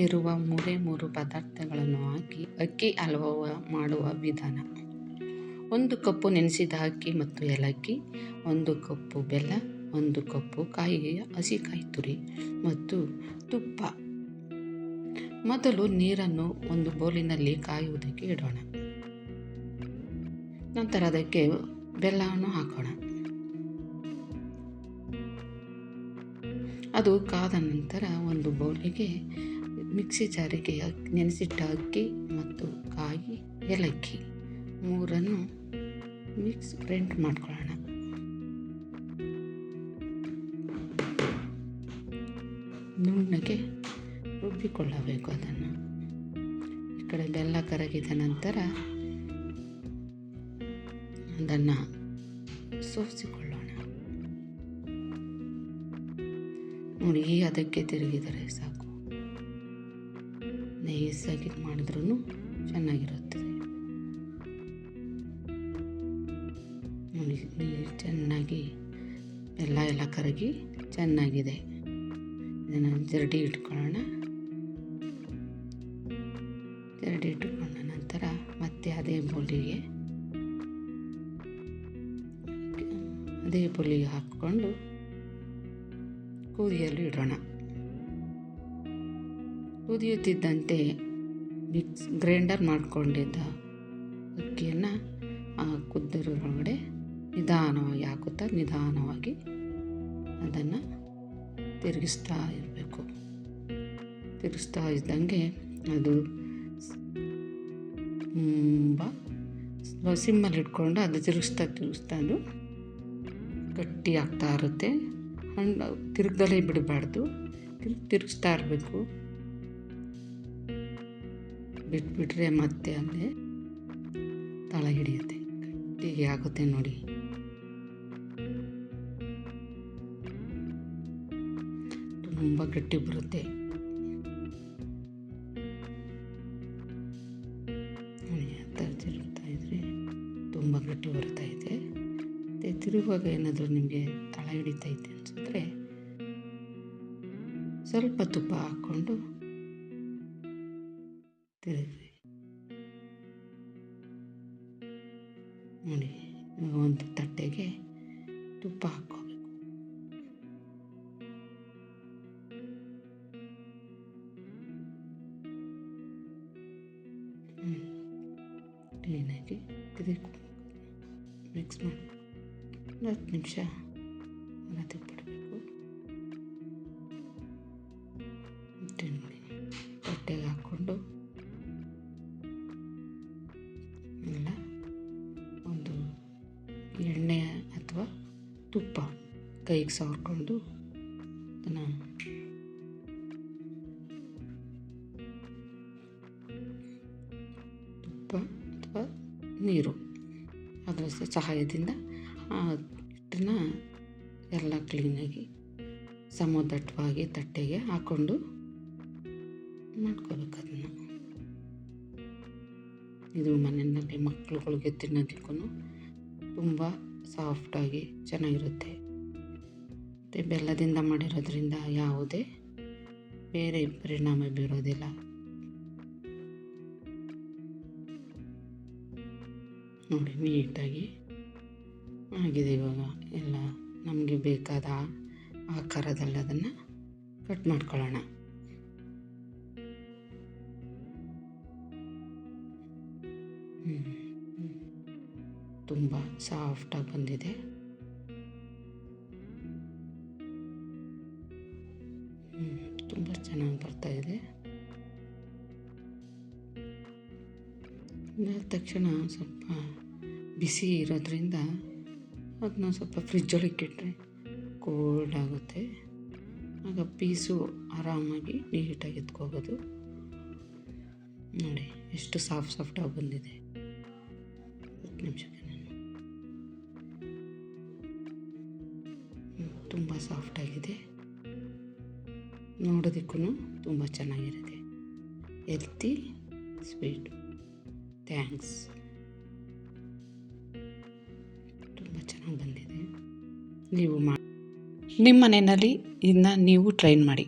ಮನೆಯಲ್ಲಿರುವ ಮೂರೇ ಮೂರು ಪದಾರ್ಥಗಳನ್ನು ಹಾಕಿ ಅಕ್ಕಿ ಹಲ್ವ ಮಾಡುವ ವಿಧಾನ. ಒಂದು ಕಪ್ಪು ನೆನೆಸಿದ ಅಕ್ಕಿ ಮತ್ತು ಏಲಕ್ಕಿ, ಒಂದು ಕಪ್ಪು ಬೆಲ್ಲ, ಒಂದು ಕಪ್ಪು ಕಾಯಿ ಹಸಿಕಾಯಿ ತುರಿ ಮತ್ತು ತುಪ್ಪ. ಮೊದಲು ನೀರನ್ನು ಒಂದು ಬೌಲಿನಲ್ಲಿ ಕಾಯುವುದಕ್ಕೆ ಇಡೋಣ. ನಂತರ ಅದಕ್ಕೆ ಬೆಲ್ಲವನ್ನು ಹಾಕೋಣ. ಅದು ಕಾದ ನಂತರ ಒಂದು ಬೌಲಿಗೆ ಮಿಕ್ಸಿ ಜಾರಿಗೆ ನೆನೆಸಿಟ್ಟ ಅಕ್ಕಿ ಮತ್ತು ಕಾಯಿ ಏಲಕ್ಕಿ ಮೂರನ್ನು ಮಿಕ್ಸ್ ಗ್ರೈಂಡ್ ಮಾಡ್ಕೊಳ್ಳೋಣ. ನುಣ್ಣಗೆ ರುಬ್ಬಿಕೊಳ್ಳಬೇಕು ಅದನ್ನು. ಈ ಕಡೆ ಬೆಲ್ಲ ಕರಗಿದ ನಂತರ ಅದನ್ನು ಸೋಸಿಕೊಳ್ಳೋಣ. ನೋಡಿ ಅದಕ್ಕೆ ತಿರುಗಿದರೆ ಸಾಕು. ನೈಸಾಗಿ ಮಾಡಿದ್ರೂ ಚೆನ್ನಾಗಿರುತ್ತದೆ ನೋಡಿ ಚೆನ್ನಾಗಿ ಎಲ್ಲ ಎಲ್ಲ ಕರಗಿ ಚೆನ್ನಾಗಿದೆ. ಇದನ್ನು ಜರಡಿ ಇಟ್ಕೊಳ್ಳೋಣ. ಜರಡಿ ಇಟ್ಕೊಂಡ ನಂತರ ಮತ್ತೆ ಅದೇ ಬೌಲಿಗೆ ಅದೇ ಬೋಲಿಗೆ ಹಾಕ್ಕೊಂಡು ಕೂದಿಯಲ್ಲಿ ಇಡೋಣ. ಕುದಿಯುತ್ತಿದ್ದಂತೆ ಮಿಕ್ಸ್ ಗ್ರೈಂಡರ್ ಮಾಡಿಕೊಂಡಿದ್ದ ಅಕ್ಕಿಯನ್ನು ಆ ಕುದ್ದರೊಳಗಡೆ ನಿಧಾನವಾಗಿ ಹಾಕುತ್ತಾ ನಿಧಾನವಾಗಿ ಅದನ್ನು ತಿರುಗಿಸ್ತಾ ಇರಬೇಕು. ತಿರುಗಿಸ್ತಾ ಇದ್ದಂಗೆ ಅದು ತುಂಬ ಸಿಮ್ಮಲ್ಲಿ ಇಟ್ಕೊಂಡು ಅದು ತಿರುಗಿಸ್ತಾ ತಿರುಗಿಸ್ತಾ ಅದು ಗಟ್ಟಿ ಆಗ್ತಾ ಇರುತ್ತೆ. ಹಣ್ಣು ತಿರುಗ್ದಲೇ ಬಿಡಬಾರ್ದು. ತಿರುಗಿ ತಿರುಗಿಸ್ತಾ ಇರಬೇಕು. ಬಿಟ್ಬಿಟ್ರೆ ಮತ್ತೆ ಅಲ್ಲೇ ತಳ ಹಿಡಿಯುತ್ತೆ. ಗಟ್ಟಿಗೆ ಆಗುತ್ತೆ ನೋಡಿ. ತುಂಬ ಗಟ್ಟಿ ಬರುತ್ತೆ. ಇದ್ರೆ ತುಂಬ ಗಟ್ಟಿ ಬರ್ತಾ ಇದೆ. ಮತ್ತು ತಿರುಗುವಾಗ ಏನಾದರೂ ನಿಮಗೆ ತಳ ಹಿಡಿತೈತೆ ಅನಿಸಿದ್ರೆ ಸ್ವಲ್ಪ ತುಪ್ಪ ಹಾಕ್ಕೊಂಡು ತಿರುಗಿ ನೋಡಿ ಒಂದು ತಟ್ಟೆಗೆ ತುಪ್ಪ ಹಾಕ್ಕೋಬೇಕು. ಕ್ಲೀನಾಗಿ ತಿರುಗಿ ಮಿಕ್ಸ್ ಮಾಡಿ ಒಂದು ಹತ್ತು ನಿಮಿಷ ಮತ್ತೆ ಎಣ್ಣೆ ಅಥವಾ ತುಪ್ಪ ಕೈಗೆ ಸವರ್ಕೊಂಡು ಅದನ್ನು ತುಪ್ಪ ಅಥವಾ ನೀರು ಅದರ ಸಹಾಯದಿಂದ ಆ ಹಿಟ್ಟನ್ನ ಎಲ್ಲ ಕ್ಲೀನಾಗಿ ಸಮದಟ್ಟವಾಗಿ ತಟ್ಟೆಗೆ ಹಾಕ್ಕೊಂಡು ಮಾಡ್ಕೋಬೇಕು ಅದನ್ನು. ಇದು ಮನೆಯಲ್ಲಿ ಮಕ್ಕಳುಗಳಿಗೆ ತಿನ್ನೋದಕ್ಕೂ ತುಂಬ ಸಾಫ್ಟಾಗಿ ಚೆನ್ನಾಗಿರುತ್ತೆ. ಮತ್ತು ಬೆಲ್ಲದಿಂದ ಮಾಡಿರೋದ್ರಿಂದ ಯಾವುದೇ ಬೇರೆ ಪರಿಣಾಮ ಬೀರೋದಿಲ್ಲ. ನೋಡಿ, ನೀಟಾಗಿ ಆಗಿದೆ ಇವಾಗ. ಎಲ್ಲ ನಮಗೆ ಬೇಕಾದ ಆಕಾರದಲ್ಲಿ ಅದನ್ನು ಕಟ್ ಮಾಡ್ಕೊಳ್ಳೋಣ. ತುಂಬ ಸಾಫ್ಟಾಗಿ ಬಂದಿದೆ. ತುಂಬ ಚೆನ್ನಾಗಿ ಬರ್ತಾಯಿದೆ ಇದಾದ ತಕ್ಷಣ ಸ್ವಲ್ಪ ಬಿಸಿ ಇರೋದ್ರಿಂದ ಅದನ್ನ ಸ್ವಲ್ಪ ಫ್ರಿಜ್ ಇಟ್ಟರೆ ಕೋಲ್ಡ್ ಆಗುತ್ತೆ. ಆಗ ಪೀಸು ಆರಾಮಾಗಿ ನೀಟಾಗಿ ಎತ್ಕೋಬೋದು. ನೋಡಿ, ಎಷ್ಟು ಸಾಫ್ಟ್ ಸಾಫ್ಟಾಗಿ ಬಂದಿದೆ. ಹತ್ತು ನಿಮಿಷಕ್ಕೆ ತುಂಬ ಸಾಫ್ಟಾಗಿದೆ ನೋಡೋದಕ್ಕೂ ತುಂಬ ಚೆನ್ನಾಗಿರುತ್ತೆ. ಹೆಲ್ತಿ ಸ್ವೀಟು ಥ್ಯಾಂಕ್ಸ್ ತುಂಬ ಚೆನ್ನಾಗಿ ಬಂದಿದೆ. ನೀವು ಮಾಡಿ ನಿಮ್ಮ ಮನೆಯಲ್ಲಿ ಇದನ್ನ ನೀವು ಟ್ರೈನ್ ಮಾಡಿ.